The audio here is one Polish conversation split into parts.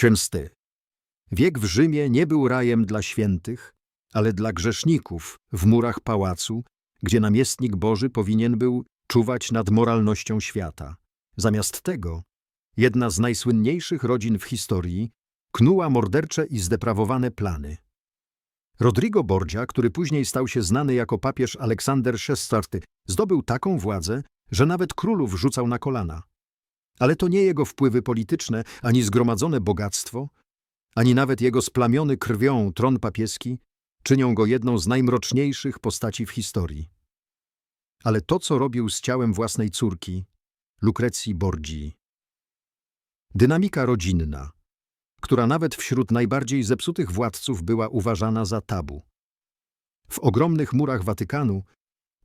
Częsty. Wiek w Rzymie nie był rajem dla świętych, ale dla grzeszników w murach pałacu, gdzie namiestnik Boży powinien był czuwać nad moralnością świata. Zamiast tego, jedna z najsłynniejszych rodzin w historii knuła mordercze i zdeprawowane plany. Rodrigo Borgia, który później stał się znany jako papież Aleksander VI, zdobył taką władzę, że nawet królów rzucał na kolana. Ale to nie jego wpływy polityczne, ani zgromadzone bogactwo, ani nawet jego splamiony krwią tron papieski czynią go jedną z najmroczniejszych postaci w historii. Ale to, co robił z ciałem własnej córki, Lukrecji Borgii. Dynamika rodzinna, która nawet wśród najbardziej zepsutych władców była uważana za tabu. W ogromnych murach Watykanu,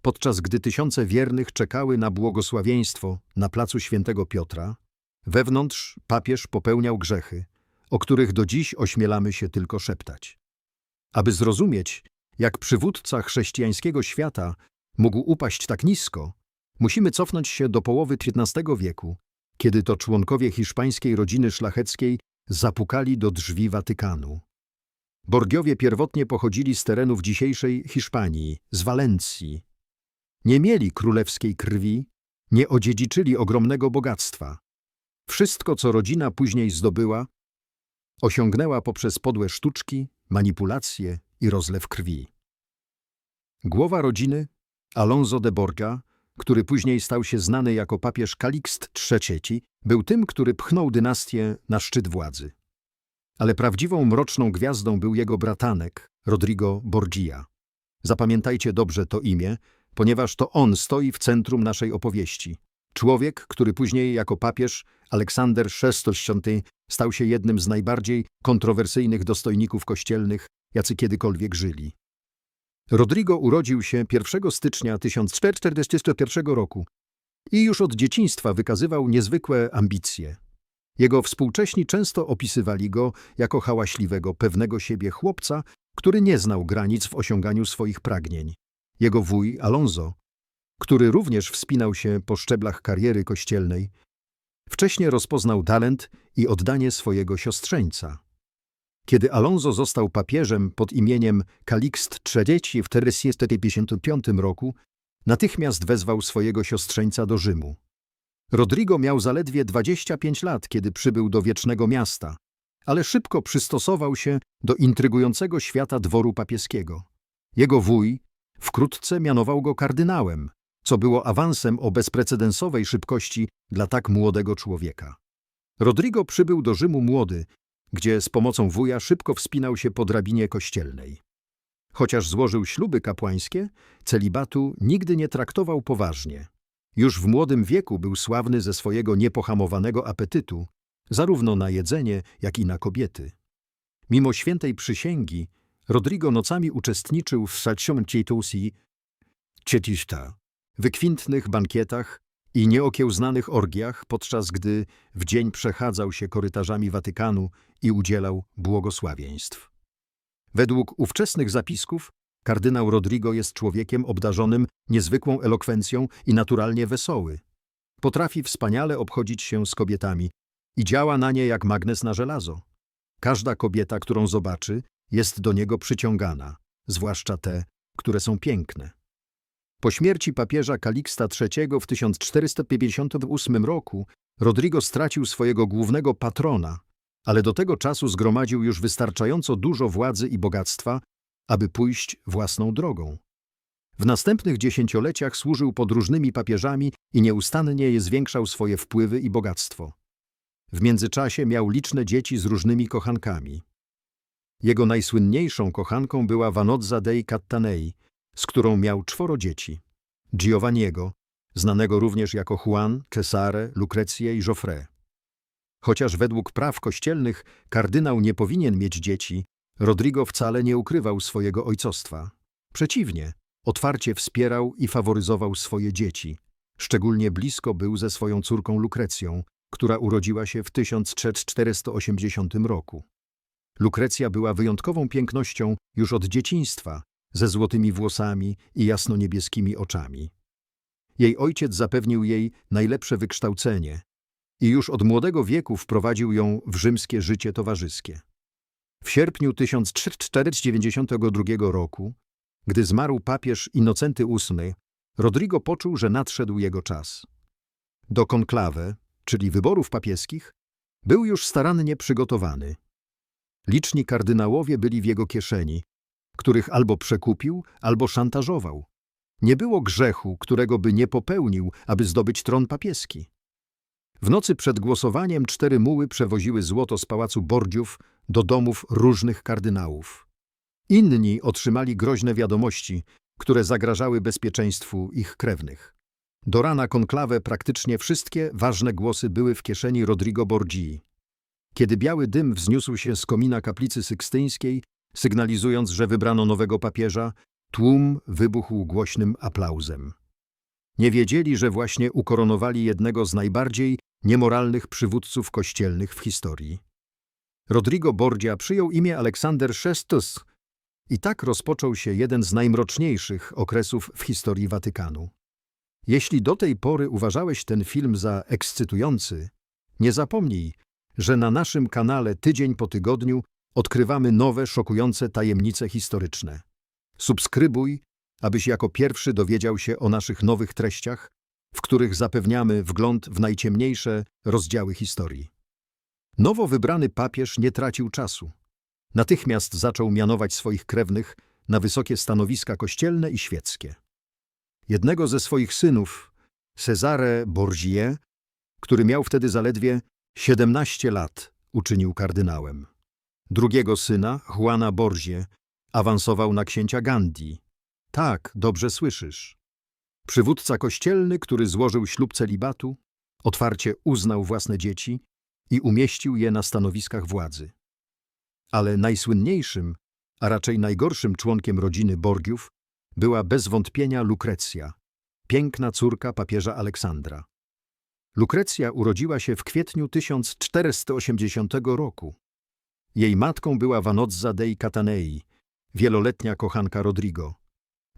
podczas gdy tysiące wiernych czekały na błogosławieństwo na placu Świętego Piotra, wewnątrz papież popełniał grzechy, o których do dziś ośmielamy się tylko szeptać. Aby zrozumieć, jak przywódca chrześcijańskiego świata mógł upaść tak nisko, musimy cofnąć się do połowy XV wieku, kiedy to członkowie hiszpańskiej rodziny szlacheckiej zapukali do drzwi Watykanu. Borgiowie pierwotnie pochodzili z terenów dzisiejszej Hiszpanii, z Walencji. Nie mieli królewskiej krwi, nie odziedziczyli ogromnego bogactwa. Wszystko, co rodzina później zdobyła, osiągnęła poprzez podłe sztuczki, manipulacje i rozlew krwi. Głowa rodziny, Alonso de Borgia, który później stał się znany jako papież Kalikst III, był tym, który pchnął dynastię na szczyt władzy. Ale prawdziwą mroczną gwiazdą był jego bratanek, Rodrigo Borgia. Zapamiętajcie dobrze to imię, ponieważ to on stoi w centrum naszej opowieści. Człowiek, który później jako papież Aleksander VI stał się jednym z najbardziej kontrowersyjnych dostojników kościelnych, jacy kiedykolwiek żyli. Rodrigo urodził się 1 stycznia 1441 roku i już od dzieciństwa wykazywał niezwykłe ambicje. Jego współcześni często opisywali go jako hałaśliwego, pewnego siebie chłopca, który nie znał granic w osiąganiu swoich pragnień. Jego wuj, Alonso, który również wspinał się po szczeblach kariery kościelnej, wcześniej rozpoznał talent i oddanie swojego siostrzeńca. Kiedy Alonso został papieżem pod imieniem Kalikst III w 455 roku, natychmiast wezwał swojego siostrzeńca do Rzymu. Rodrigo miał zaledwie 25 lat, kiedy przybył do Wiecznego Miasta, ale szybko przystosował się do intrygującego świata dworu papieskiego. Jego wuj wkrótce mianował go kardynałem, co było awansem o bezprecedensowej szybkości dla tak młodego człowieka. Rodrigo przybył do Rzymu młody, gdzie z pomocą wuja szybko wspinał się po drabinie kościelnej. Chociaż złożył śluby kapłańskie, celibatu nigdy nie traktował poważnie. Już w młodym wieku był sławny ze swojego niepohamowanego apetytu, zarówno na jedzenie, jak i na kobiety. Mimo świętej przysięgi, Rodrigo nocami uczestniczył w Salciomcietosi Cietista, wykwintnych bankietach i nieokiełznanych orgiach, podczas gdy w dzień przechadzał się korytarzami Watykanu i udzielał błogosławieństw. Według ówczesnych zapisków kardynał Rodrigo jest człowiekiem obdarzonym niezwykłą elokwencją i naturalnie wesoły. Potrafi wspaniale obchodzić się z kobietami i działa na nie jak magnes na żelazo. Każda kobieta, którą zobaczy, jest do niego przyciągana, zwłaszcza te, które są piękne. Po śmierci papieża Kaliksta III w 1458 roku Rodrigo stracił swojego głównego patrona, ale do tego czasu zgromadził już wystarczająco dużo władzy i bogactwa, aby pójść własną drogą. W następnych dziesięcioleciach służył pod różnymi papieżami i nieustannie je zwiększał swoje wpływy i bogactwo. W międzyczasie miał liczne dzieci z różnymi kochankami. Jego najsłynniejszą kochanką była Vanozza dei Cattanei, z którą miał czworo dzieci. Giovanniego, znanego również jako Juan, Cesare, Lucrecie i Joffre. Chociaż według praw kościelnych kardynał nie powinien mieć dzieci, Rodrigo wcale nie ukrywał swojego ojcostwa. Przeciwnie, otwarcie wspierał i faworyzował swoje dzieci. Szczególnie blisko był ze swoją córką Lukrecją, która urodziła się w 1480 roku. Lukrecja była wyjątkową pięknością już od dzieciństwa, ze złotymi włosami i jasno-niebieskimi oczami. Jej ojciec zapewnił jej najlepsze wykształcenie, i już od młodego wieku wprowadził ją w rzymskie życie towarzyskie. W sierpniu 1492 roku, gdy zmarł papież Innocenty VIII, Rodrigo poczuł, że nadszedł jego czas. Do konklawe, czyli wyborów papieskich, był już starannie przygotowany. Liczni kardynałowie byli w jego kieszeni, których albo przekupił, albo szantażował. Nie było grzechu, którego by nie popełnił, aby zdobyć tron papieski. W nocy przed głosowaniem cztery muły przewoziły złoto z pałacu Bordziów do domów różnych kardynałów. Inni otrzymali groźne wiadomości, które zagrażały bezpieczeństwu ich krewnych. Do rana konklawę praktycznie wszystkie ważne głosy były w kieszeni Rodrigo Borgii. Kiedy biały dym wzniósł się z komina kaplicy sykstyńskiej, sygnalizując, że wybrano nowego papieża, tłum wybuchł głośnym aplauzem. Nie wiedzieli, że właśnie ukoronowali jednego z najbardziej niemoralnych przywódców kościelnych w historii. Rodrigo Borgia przyjął imię Aleksander VI i tak rozpoczął się jeden z najmroczniejszych okresów w historii Watykanu. Jeśli do tej pory uważałeś ten film za ekscytujący, nie zapomnij, że na naszym kanale tydzień po tygodniu odkrywamy nowe, szokujące tajemnice historyczne. Subskrybuj, abyś jako pierwszy dowiedział się o naszych nowych treściach, w których zapewniamy wgląd w najciemniejsze rozdziały historii. Nowo wybrany papież nie tracił czasu. Natychmiast zaczął mianować swoich krewnych na wysokie stanowiska kościelne i świeckie. Jednego ze swoich synów, Cezare Borgie, który miał wtedy zaledwie 17 lat, uczynił kardynałem. Drugiego syna, Juana Borgie, awansował na księcia Gandhi. Tak, dobrze słyszysz. Przywódca kościelny, który złożył ślub celibatu, otwarcie uznał własne dzieci i umieścił je na stanowiskach władzy. Ale najsłynniejszym, a raczej najgorszym członkiem rodziny Borgiów była bez wątpienia Lukrecja, piękna córka papieża Aleksandra. Lukrecja urodziła się w kwietniu 1480 roku. Jej matką była Vanozza dei Catanei, wieloletnia kochanka Rodrigo.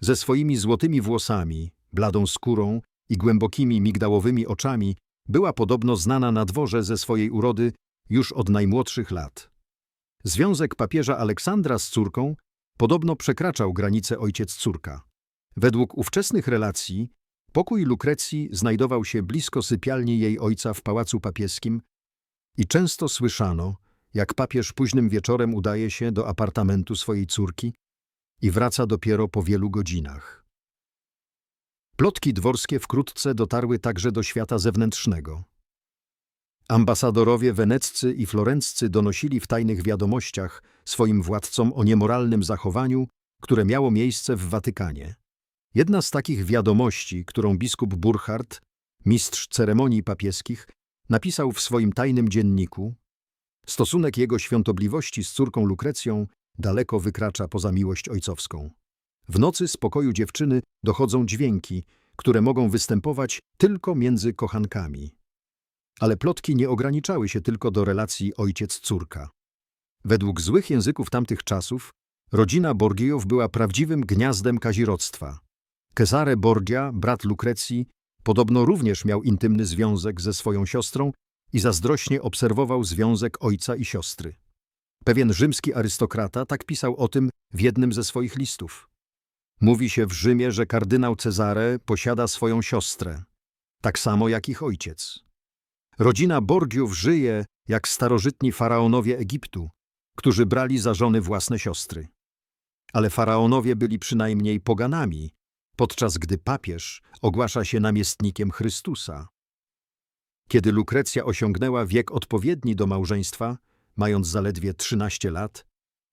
Ze swoimi złotymi włosami, bladą skórą i głębokimi migdałowymi oczami była podobno znana na dworze ze swojej urody już od najmłodszych lat. Związek papieża Aleksandra z córką podobno przekraczał granice ojciec-córka. Według ówczesnych relacji pokój Lukrecji znajdował się blisko sypialni jej ojca w pałacu papieskim i często słyszano, jak papież późnym wieczorem udaje się do apartamentu swojej córki i wraca dopiero po wielu godzinach. Plotki dworskie wkrótce dotarły także do świata zewnętrznego. Ambasadorowie weneccy i florenccy donosili w tajnych wiadomościach swoim władcom o niemoralnym zachowaniu, które miało miejsce w Watykanie. Jedna z takich wiadomości, którą biskup Burchard, mistrz ceremonii papieskich, napisał w swoim tajnym dzienniku, stosunek jego świątobliwości z córką Lukrecją daleko wykracza poza miłość ojcowską. W nocy z pokoju dziewczyny dochodzą dźwięki, które mogą występować tylko między kochankami. Ale plotki nie ograniczały się tylko do relacji ojciec-córka. Według złych języków tamtych czasów, rodzina Borgiów była prawdziwym gniazdem kazirodztwa. Cesare Borgia, brat Lukrecji, podobno również miał intymny związek ze swoją siostrą i zazdrośnie obserwował związek ojca i siostry. Pewien rzymski arystokrata tak pisał o tym w jednym ze swoich listów. Mówi się w Rzymie, że kardynał Cezare posiada swoją siostrę, tak samo jak ich ojciec. Rodzina Borgiów żyje jak starożytni faraonowie Egiptu, którzy brali za żony własne siostry. Ale faraonowie byli przynajmniej poganami, podczas gdy papież ogłasza się namiestnikiem Chrystusa. Kiedy Lukrecja osiągnęła wiek odpowiedni do małżeństwa, mając zaledwie 13 lat,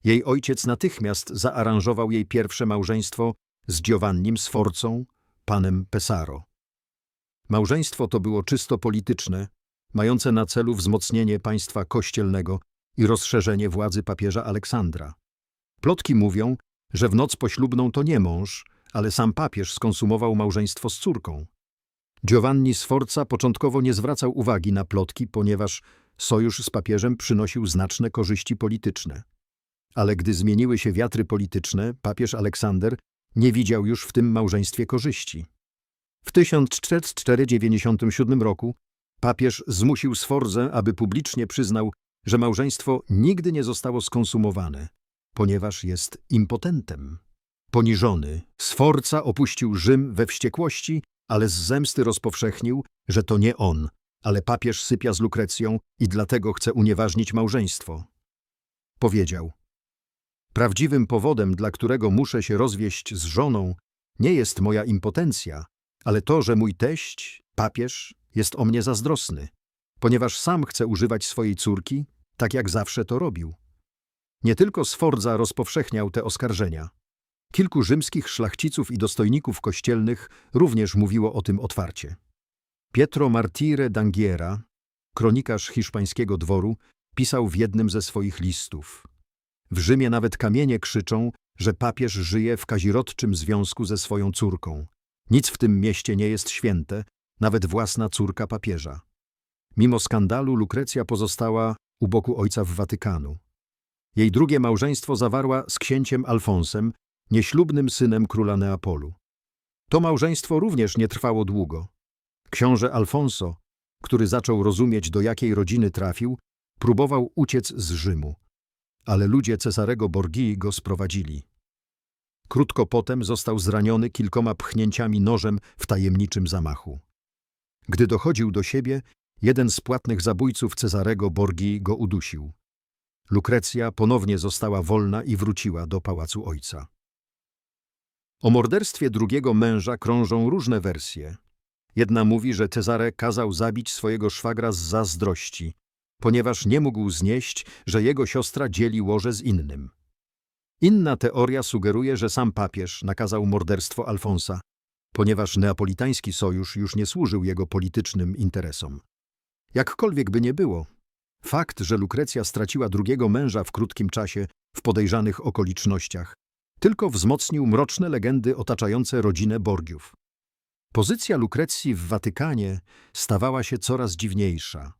jej ojciec natychmiast zaaranżował jej pierwsze małżeństwo z Giovannim Sforcą, panem Pesaro. Małżeństwo to było czysto polityczne, mające na celu wzmocnienie państwa kościelnego i rozszerzenie władzy papieża Aleksandra. Plotki mówią, że w noc poślubną to nie mąż, ale sam papież skonsumował małżeństwo z córką. Giovanni Sforza początkowo nie zwracał uwagi na plotki, ponieważ sojusz z papieżem przynosił znaczne korzyści polityczne. Ale gdy zmieniły się wiatry polityczne, papież Aleksander nie widział już w tym małżeństwie korzyści. W 1497 roku Papież zmusił Sforzę, aby publicznie przyznał, że małżeństwo nigdy nie zostało skonsumowane, ponieważ jest impotentem. Poniżony, Sforza opuścił Rzym we wściekłości, ale z zemsty rozpowszechnił, że to nie on, ale papież sypia z Lukrecją i dlatego chce unieważnić małżeństwo. Powiedział, prawdziwym powodem, dla którego muszę się rozwieść z żoną, nie jest moja impotencja, ale to, że mój teść, papież, jest o mnie zazdrosny, ponieważ sam chce używać swojej córki, tak jak zawsze to robił. Nie tylko Sforza rozpowszechniał te oskarżenia. Kilku rzymskich szlachciców i dostojników kościelnych również mówiło o tym otwarcie. Pietro Martire d'Anghiera, kronikarz hiszpańskiego dworu, pisał w jednym ze swoich listów. W Rzymie nawet kamienie krzyczą, że papież żyje w kazirodczym związku ze swoją córką. Nic w tym mieście nie jest święte, nawet własna córka papieża. Mimo skandalu Lukrecja pozostała u boku ojca w Watykanu. Jej drugie małżeństwo zawarła z księciem Alfonsem, nieślubnym synem króla Neapolu. To małżeństwo również nie trwało długo. Książę Alfonso, który zaczął rozumieć, do jakiej rodziny trafił, próbował uciec z Rzymu, ale ludzie Cezarego Borgii go sprowadzili. Krótko potem został zraniony kilkoma pchnięciami nożem w tajemniczym zamachu. Gdy dochodził do siebie, jeden z płatnych zabójców Cezarego Borgii go udusił. Lukrecja ponownie została wolna i wróciła do pałacu ojca. O morderstwie drugiego męża krążą różne wersje. Jedna mówi, że Cezare kazał zabić swojego szwagra z zazdrości, ponieważ nie mógł znieść, że jego siostra dzieli łoże z innym. Inna teoria sugeruje, że sam papież nakazał morderstwo Alfonsa, ponieważ neapolitański sojusz już nie służył jego politycznym interesom. Jakkolwiek by nie było, fakt, że Lukrecja straciła drugiego męża w krótkim czasie w podejrzanych okolicznościach, tylko wzmocnił mroczne legendy otaczające rodzinę Borgiów. Pozycja Lukrecji w Watykanie stawała się coraz dziwniejsza.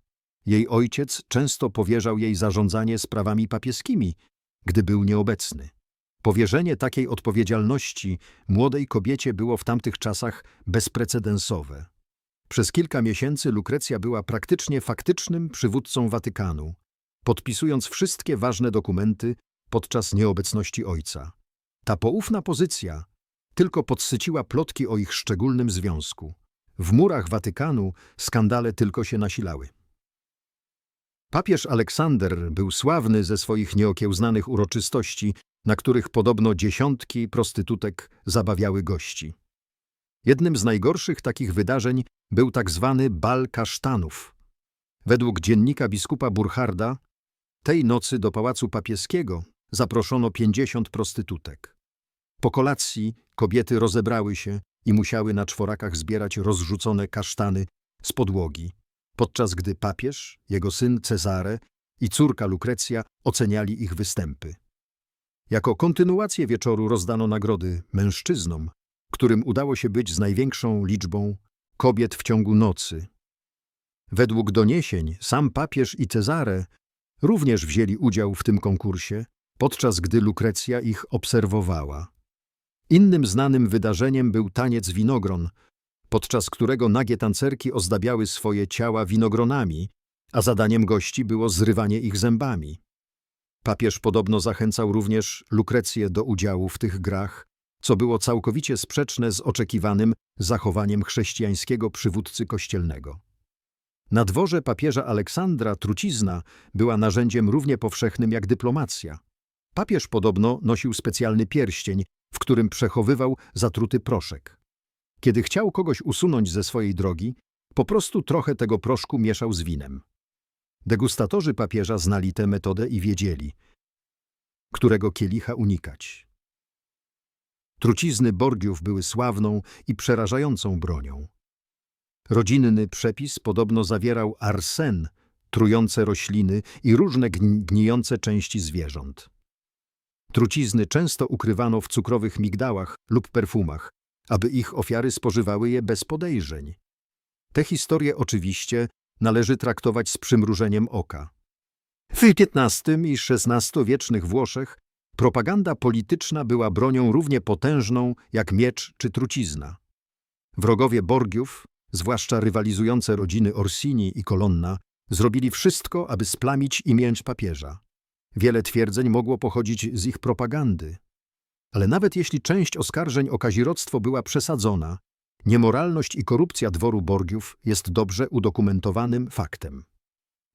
Jej ojciec często powierzał jej zarządzanie sprawami papieskimi, gdy był nieobecny. Powierzenie takiej odpowiedzialności młodej kobiecie było w tamtych czasach bezprecedensowe. Przez kilka miesięcy Lukrecja była praktycznie faktycznym przywódcą Watykanu, podpisując wszystkie ważne dokumenty podczas nieobecności ojca. Ta poufna pozycja tylko podsyciła plotki o ich szczególnym związku. W murach Watykanu skandale tylko się nasilały. Papież Aleksander był sławny ze swoich nieokiełznanych uroczystości, na których podobno dziesiątki prostytutek zabawiały gości. Jednym z najgorszych takich wydarzeń był tak zwany bal kasztanów. Według dziennika biskupa Burcharda, tej nocy do pałacu papieskiego zaproszono pięćdziesiąt prostytutek. Po kolacji kobiety rozebrały się i musiały na czworakach zbierać rozrzucone kasztany z podłogi, podczas gdy papież, jego syn Cezare i córka Lukrecja oceniali ich występy. Jako kontynuację wieczoru rozdano nagrody mężczyznom, którym udało się być z największą liczbą kobiet w ciągu nocy. Według doniesień sam papież i Cezare również wzięli udział w tym konkursie, podczas gdy Lukrecja ich obserwowała. Innym znanym wydarzeniem był taniec winogron, podczas którego nagie tancerki ozdabiały swoje ciała winogronami, a zadaniem gości było zrywanie ich zębami. Papież podobno zachęcał również Lukrecję do udziału w tych grach, co było całkowicie sprzeczne z oczekiwanym zachowaniem chrześcijańskiego przywódcy kościelnego. Na dworze papieża Aleksandra trucizna była narzędziem równie powszechnym jak dyplomacja. Papież podobno nosił specjalny pierścień, w którym przechowywał zatruty proszek. Kiedy chciał kogoś usunąć ze swojej drogi, po prostu trochę tego proszku mieszał z winem. Degustatorzy papieża znali tę metodę i wiedzieli, którego kielicha unikać. Trucizny Borgiów były sławną i przerażającą bronią. Rodzinny przepis podobno zawierał arsen, trujące rośliny i różne gnijące części zwierząt. Trucizny często ukrywano w cukrowych migdałach lub perfumach, aby ich ofiary spożywały je bez podejrzeń. Te historie oczywiście należy traktować z przymrużeniem oka. W XV i XVI-wiecznych Włoszech propaganda polityczna była bronią równie potężną jak miecz czy trucizna. Wrogowie Borgiów zwłaszcza rywalizujące rodziny Orsini i Colonna, zrobili wszystko, aby splamić imię papieża. Wiele twierdzeń mogło pochodzić z ich propagandy. Ale nawet jeśli część oskarżeń o kazirodztwo była przesadzona, niemoralność i korupcja dworu Borgiów jest dobrze udokumentowanym faktem.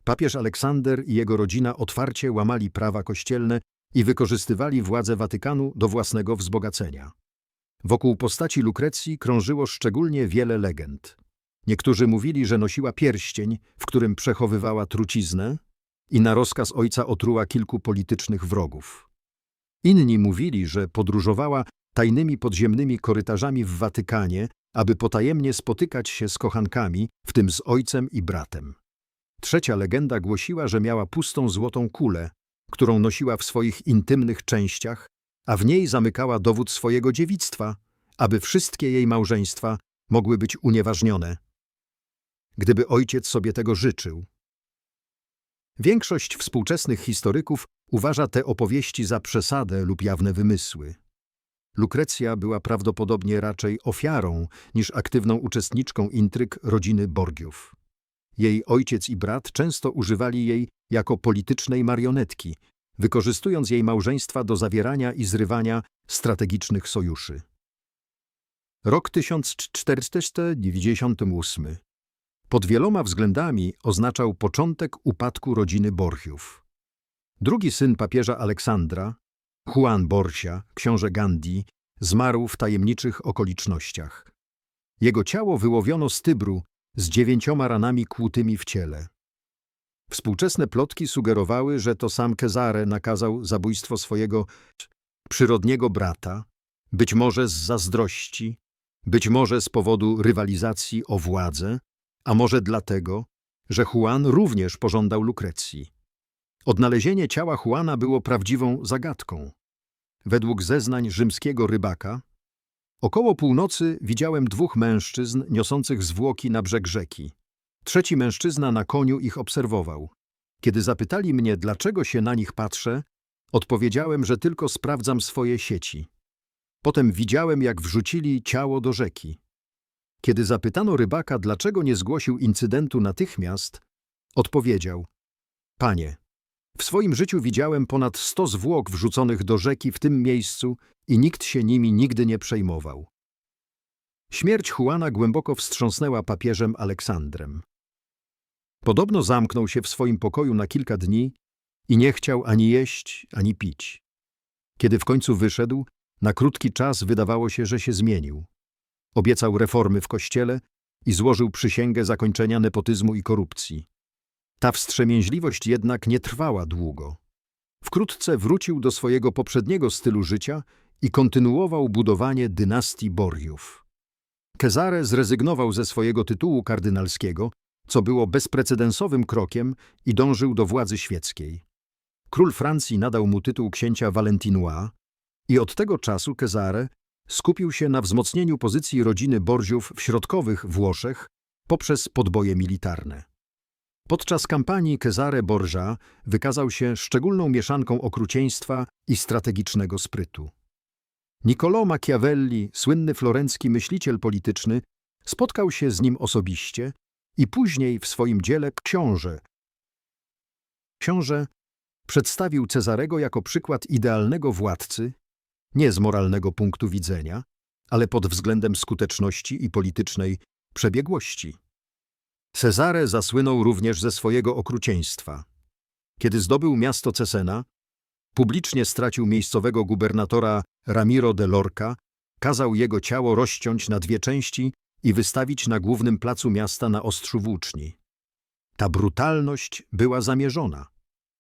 Papież Aleksander i jego rodzina otwarcie łamali prawa kościelne i wykorzystywali władzę Watykanu do własnego wzbogacenia. Wokół postaci Lukrecji krążyło szczególnie wiele legend. Niektórzy mówili, że nosiła pierścień, w którym przechowywała truciznę i na rozkaz ojca otruła kilku politycznych wrogów. Inni mówili, że podróżowała tajnymi podziemnymi korytarzami w Watykanie, aby potajemnie spotykać się z kochankami, w tym z ojcem i bratem. Trzecia legenda głosiła, że miała pustą złotą kulę, którą nosiła w swoich intymnych częściach, a w niej zamykała dowód swojego dziewictwa, aby wszystkie jej małżeństwa mogły być unieważnione. Gdyby ojciec sobie tego życzył. Większość współczesnych historyków uważa te opowieści za przesadę lub jawne wymysły. Lukrecja była prawdopodobnie raczej ofiarą niż aktywną uczestniczką intryg rodziny Borgiów. Jej ojciec i brat często używali jej jako politycznej marionetki, wykorzystując jej małżeństwa do zawierania i zrywania strategicznych sojuszy. Rok 1498 pod wieloma względami oznaczał początek upadku rodziny Borgiów. Drugi syn papieża Aleksandra, Juan Borsia, książę Gandhi, zmarł w tajemniczych okolicznościach. Jego ciało wyłowiono z Tybru z dziewięcioma ranami kłutymi w ciele. Współczesne plotki sugerowały, że to sam Cezare nakazał zabójstwo swojego przyrodniego brata, być może z zazdrości, być może z powodu rywalizacji o władzę, a może dlatego, że Juan również pożądał Lukrecji. Odnalezienie ciała Juana było prawdziwą zagadką. Według zeznań rzymskiego rybaka, około północy widziałem dwóch mężczyzn niosących zwłoki na brzeg rzeki. Trzeci mężczyzna na koniu ich obserwował. Kiedy zapytali mnie, dlaczego się na nich patrzę, odpowiedziałem, że tylko sprawdzam swoje sieci. Potem widziałem, jak wrzucili ciało do rzeki. Kiedy zapytano rybaka, dlaczego nie zgłosił incydentu natychmiast, odpowiedział: Panie, w swoim życiu widziałem ponad sto zwłok wrzuconych do rzeki w tym miejscu i nikt się nimi nigdy nie przejmował. Śmierć Juana głęboko wstrząsnęła papieżem Aleksandrem. Podobno zamknął się w swoim pokoju na kilka dni i nie chciał ani jeść, ani pić. Kiedy w końcu wyszedł, na krótki czas wydawało się, że się zmienił. Obiecał reformy w kościele i złożył przysięgę zakończenia nepotyzmu i korupcji. Ta wstrzemięźliwość jednak nie trwała długo. Wkrótce wrócił do swojego poprzedniego stylu życia i kontynuował budowanie dynastii Borjów. Cezare zrezygnował ze swojego tytułu kardynalskiego, co było bezprecedensowym krokiem i dążył do władzy świeckiej. Król Francji nadał mu tytuł księcia Valentinois i od tego czasu Cezare skupił się na wzmocnieniu pozycji rodziny Borziów w środkowych Włoszech poprzez podboje militarne. Podczas kampanii Cesare Borgia wykazał się szczególną mieszanką okrucieństwa i strategicznego sprytu. Niccolò Machiavelli, słynny florencki myśliciel polityczny, spotkał się z nim osobiście i później w swoim dziele Książę. Książę przedstawił Cezarego jako przykład idealnego władcy, nie z moralnego punktu widzenia, ale pod względem skuteczności i politycznej przebiegłości. Cezare zasłynął również ze swojego okrucieństwa. Kiedy zdobył miasto Cesena, publicznie stracił miejscowego gubernatora Ramiro de Lorca, kazał jego ciało rozciąć na dwie części i wystawić na głównym placu miasta na ostrzu włóczni. Ta brutalność była zamierzona.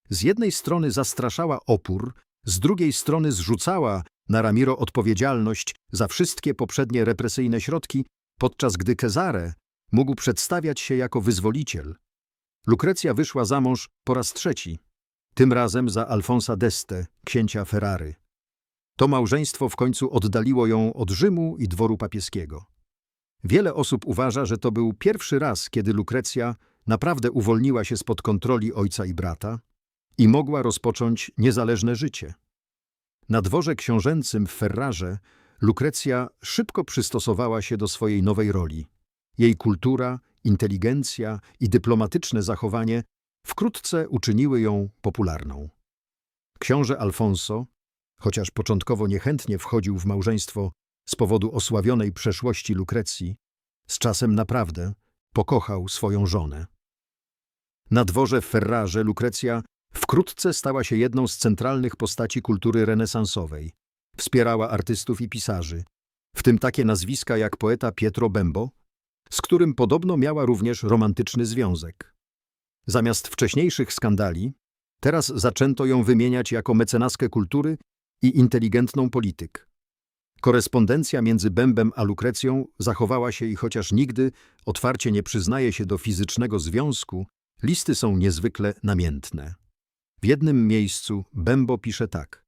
Z jednej strony zastraszała opór, z drugiej strony zrzucała na Ramiro odpowiedzialność za wszystkie poprzednie represyjne środki, podczas gdy Cezare mógł przedstawiać się jako wyzwoliciel. Lukrecja wyszła za mąż po raz trzeci, tym razem za Alfonsa d'Este, księcia Ferrary. To małżeństwo w końcu oddaliło ją od Rzymu i dworu papieskiego. Wiele osób uważa, że to był pierwszy raz, kiedy Lukrecja naprawdę uwolniła się spod kontroli ojca i brata i mogła rozpocząć niezależne życie. Na dworze książęcym w Ferrarze Lukrecja szybko przystosowała się do swojej nowej roli. Jej kultura, inteligencja i dyplomatyczne zachowanie wkrótce uczyniły ją popularną. Książę Alfonso, chociaż początkowo niechętnie wchodził w małżeństwo z powodu osławionej przeszłości Lukrecji, z czasem naprawdę pokochał swoją żonę. Na dworze w Ferrarze Lukrecja wkrótce stała się jedną z centralnych postaci kultury renesansowej. Wspierała artystów i pisarzy, w tym takie nazwiska jak poeta Pietro Bembo, z którym podobno miała również romantyczny związek. Zamiast wcześniejszych skandali, teraz zaczęto ją wymieniać jako mecenaskę kultury i inteligentną polityk. Korespondencja między Bębem a Lukrecją zachowała się i chociaż nigdy otwarcie nie przyznaje się do fizycznego związku, listy są niezwykle namiętne. W jednym miejscu Bembo pisze tak.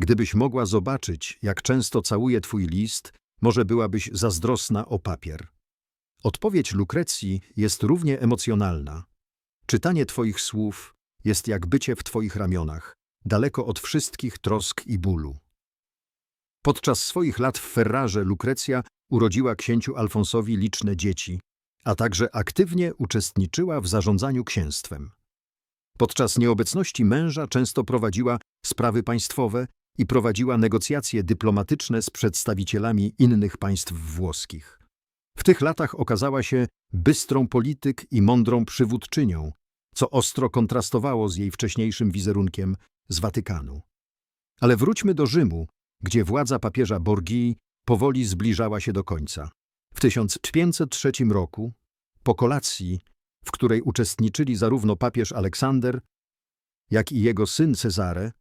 Gdybyś mogła zobaczyć, jak często całuje twój list, może byłabyś zazdrosna o papier. Odpowiedź Lukrecji jest równie emocjonalna. Czytanie twoich słów jest jak bycie w twoich ramionach, daleko od wszystkich trosk i bólu. Podczas swoich lat w Ferrarze Lukrecja urodziła księciu Alfonsowi liczne dzieci, a także aktywnie uczestniczyła w zarządzaniu księstwem. Podczas nieobecności męża często prowadziła sprawy państwowe i prowadziła negocjacje dyplomatyczne z przedstawicielami innych państw włoskich. W tych latach okazała się bystrą polityk i mądrą przywódczynią, co ostro kontrastowało z jej wcześniejszym wizerunkiem z Watykanu. Ale wróćmy do Rzymu, gdzie władza papieża Borgii powoli zbliżała się do końca. W 1503 roku, po kolacji, w której uczestniczyli zarówno papież Aleksander, jak i jego syn Cezare,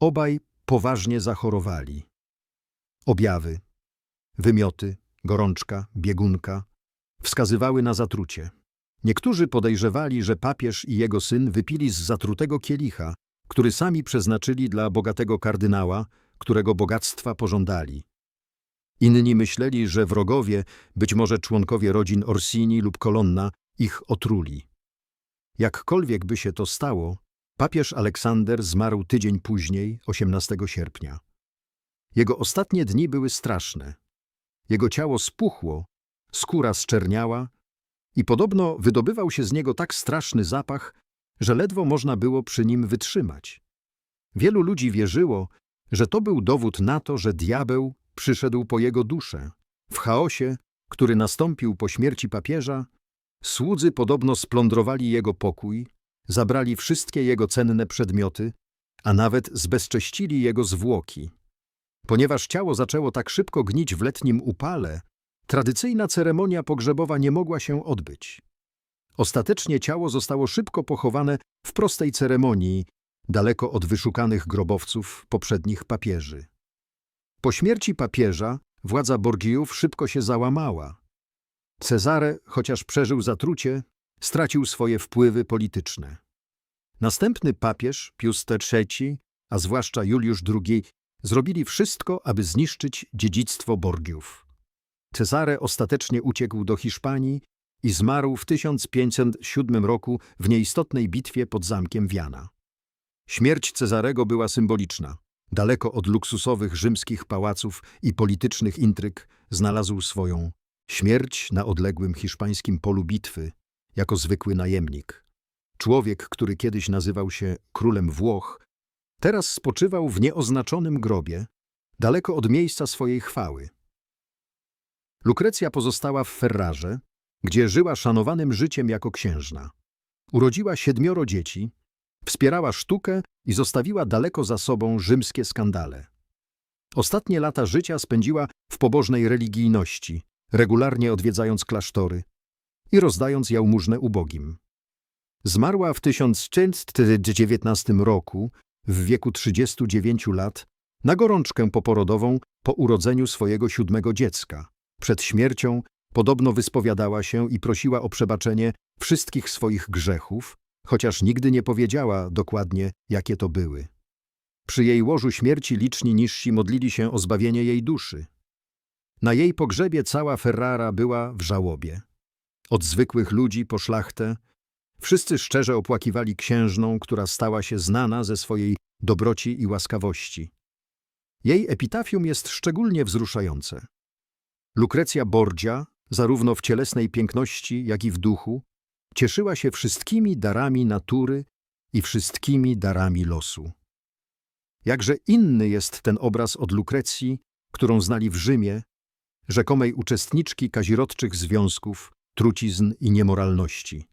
obaj poważnie zachorowali. Objawy, wymioty, gorączka, biegunka wskazywały na zatrucie. Niektórzy podejrzewali, że papież i jego syn wypili z zatrutego kielicha, który sami przeznaczyli dla bogatego kardynała, którego bogactwa pożądali. Inni myśleli, że wrogowie, być może członkowie rodzin Orsini lub Kolonna, ich otruli. Jakkolwiek by się to stało, papież Aleksander zmarł tydzień później, 18 sierpnia. Jego ostatnie dni były straszne. Jego ciało spuchło, skóra zczerniała i podobno wydobywał się z niego tak straszny zapach, że ledwo można było przy nim wytrzymać. Wielu ludzi wierzyło, że to był dowód na to, że diabeł przyszedł po jego duszę. W chaosie, który nastąpił po śmierci papieża, słudzy podobno splądrowali jego pokój, zabrali wszystkie jego cenne przedmioty, a nawet zbezcześcili jego zwłoki. Ponieważ ciało zaczęło tak szybko gnić w letnim upale, tradycyjna ceremonia pogrzebowa nie mogła się odbyć. Ostatecznie ciało zostało szybko pochowane w prostej ceremonii, daleko od wyszukanych grobowców poprzednich papieży. Po śmierci papieża władza Borgiów szybko się załamała. Cezare, chociaż przeżył zatrucie, stracił swoje wpływy polityczne. Następny papież, Pius III, a zwłaszcza Juliusz II, zrobili wszystko, aby zniszczyć dziedzictwo Borgiów. Cezare ostatecznie uciekł do Hiszpanii i zmarł w 1507 roku w nieistotnej bitwie pod zamkiem Wiana. Śmierć Cezarego była symboliczna. Daleko od luksusowych rzymskich pałaców i politycznych intryg znalazł swoją śmierć na odległym hiszpańskim polu bitwy jako zwykły najemnik. Człowiek, który kiedyś nazywał się królem Włoch, teraz spoczywał w nieoznaczonym grobie, daleko od miejsca swojej chwały. Lukrecja pozostała w Ferrarze, gdzie żyła szanowanym życiem jako księżna. Urodziła siedmioro dzieci, Wspierała sztukę i zostawiła daleko za sobą rzymskie skandale. Ostatnie lata życia spędziła w pobożnej religijności, regularnie odwiedzając klasztory i rozdając jałmużnę ubogim. Zmarła w 1119 roku, w wieku 39 lat, na gorączkę poporodową po urodzeniu swojego siódmego dziecka. Przed śmiercią podobno wyspowiadała się i prosiła o przebaczenie wszystkich swoich grzechów, chociaż nigdy nie powiedziała dokładnie, jakie to były. Przy jej łożu śmierci liczni niżsi modlili się o zbawienie jej duszy. Na jej pogrzebie cała Ferrara była w żałobie. Od zwykłych ludzi po szlachtę, wszyscy szczerze opłakiwali księżną, która stała się znana ze swojej dobroci i łaskawości. Jej epitafium jest szczególnie wzruszające. Lukrecja Borgia, zarówno w cielesnej piękności, jak i w duchu, cieszyła się wszystkimi darami natury i wszystkimi darami losu. Jakże inny jest ten obraz od Lukrecji, którą znali w Rzymie, rzekomej uczestniczki kazirodczych związków, trucizn i niemoralności.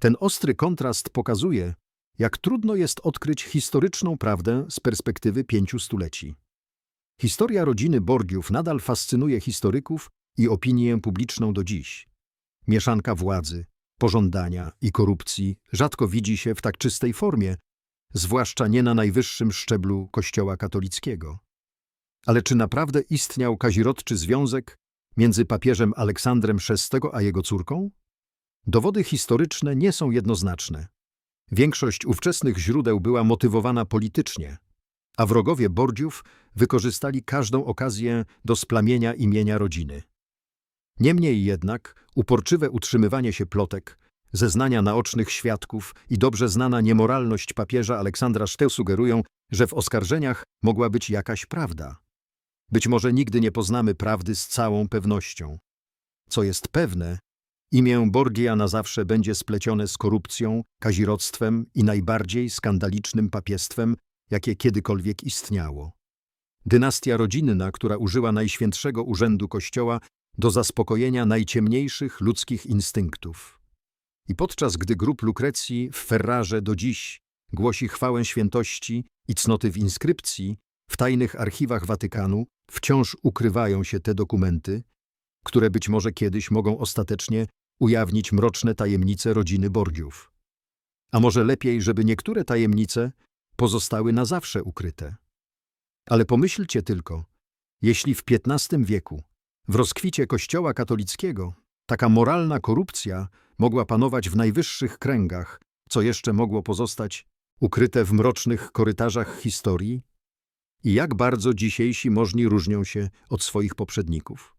Ten ostry kontrast pokazuje, jak trudno jest odkryć historyczną prawdę z perspektywy pięciu stuleci. Historia rodziny Borgiów nadal fascynuje historyków i opinię publiczną do dziś. Mieszanka władzy, pożądania i korupcji rzadko widzi się w tak czystej formie, zwłaszcza nie na najwyższym szczeblu Kościoła katolickiego. Ale czy naprawdę istniał kazirodczy związek między papieżem Aleksandrem VI a jego córką? Dowody historyczne nie są jednoznaczne. Większość ówczesnych źródeł była motywowana politycznie, a wrogowie Bordziów wykorzystali każdą okazję do splamienia imienia rodziny. Niemniej jednak uporczywe utrzymywanie się plotek, zeznania naocznych świadków i dobrze znana niemoralność papieża Aleksandra Szteł sugerują, że w oskarżeniach mogła być jakaś prawda. Być może nigdy nie poznamy prawdy z całą pewnością. Co jest pewne, imię Borgia na zawsze będzie splecione z korupcją, kazirodztwem i najbardziej skandalicznym papiestwem, jakie kiedykolwiek istniało. Dynastia rodzinna, która użyła najświętszego urzędu Kościoła do zaspokojenia najciemniejszych ludzkich instynktów. I podczas gdy grup Lukrecji w Ferrarze do dziś głosi chwałę świętości i cnoty w inskrypcji, w tajnych archiwach Watykanu wciąż ukrywają się te dokumenty, które być może kiedyś mogą ostatecznie ujawnić mroczne tajemnice rodziny Borgiów. A może lepiej, żeby niektóre tajemnice pozostały na zawsze ukryte. Ale pomyślcie tylko, jeśli w XV wieku, w rozkwicie Kościoła katolickiego, taka moralna korupcja mogła panować w najwyższych kręgach, co jeszcze mogło pozostać ukryte w mrocznych korytarzach historii? I jak bardzo dzisiejsi możni różnią się od swoich poprzedników?